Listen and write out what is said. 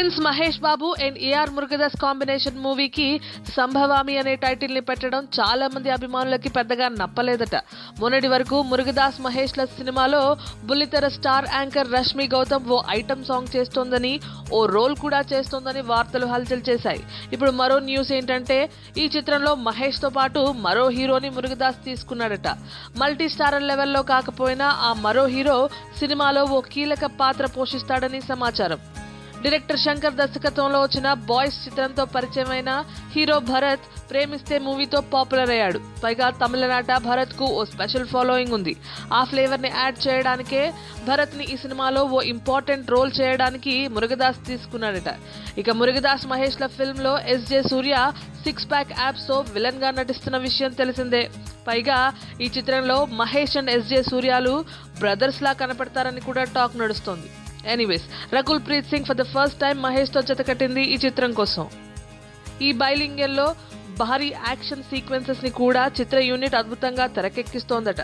Prince Mahesh Babu and AR Murugadoss combination మూవీకి సంభవామి అనే టైటిల్ని పెట్టడం చాలా మంది అభిమానులకి పెద్దగా నప్పలేదట. మొన్నటి వరకు మురుగదాస్ మహేష్ల సినిమాలో బుల్లితెర స్టార్ యాంకర్ రష్మి గౌతమ్ ఓ ఐటమ్ సాంగ్ చేస్తోందని ఓ రోల్ కూడా చేస్తోందని వార్తలు హల్చల్ చేశాయి. ఇప్పుడు మరో న్యూస్ ఏంటంటే ఈ చిత్రంలో మహేష్తో పాటు మరో హీరోని మురుగదాస్ తీసుకున్నాడట. మల్టీ స్టారర్ లెవెల్లో కాకపోయినా ఆ మరో హీరో సినిమాలో ఓ కీలక పాత్ర పోషిస్తాడని సమాచారం. డైరెక్టర్ శంకర్ దర్శకత్వంలో వచ్చిన బాయ్స్ చిత్రంతో పరిచయమైన హీరో భరత్ ప్రేమిస్తే మూవీతో పాపులర్ అయ్యాడు. పైగా తమిళనాట భరత్కు ఓ స్పెషల్ ఫాలోయింగ్ ఉంది. ఆ ఫ్లేవర్ని యాడ్ చేయడానికే భరత్ని ఈ సినిమాలో ఓ ఇంపార్టెంట్ రోల్ చేయడానికి మురుగదాస్ తీసుకున్నాడట. ఇక మురుగదాస్ మహేష్ ల ఫిల్మ్లో ఎస్జే సూర్య సిక్స్ ప్యాక్ యాప్స్తో విలన్గా నటిస్తున్న విషయం తెలిసిందే. పైగా ఈ చిత్రంలో మహేష్ అండ్ ఎస్జే సూర్యాలు బ్రదర్స్ లా కనపడతారని కూడా టాక్ నడుస్తోంది. Anyways Rakul Preet Singh for the first time మహేష్తో జతకట్టింది ఈ చిత్రం కోసం. ఈ బైలింగల్లో భారీ యాక్షన్ సీక్వెన్సెస్ని కూడా చిత్ర యూనిట్ అద్భుతంగా తెరకెక్కిస్తోందట.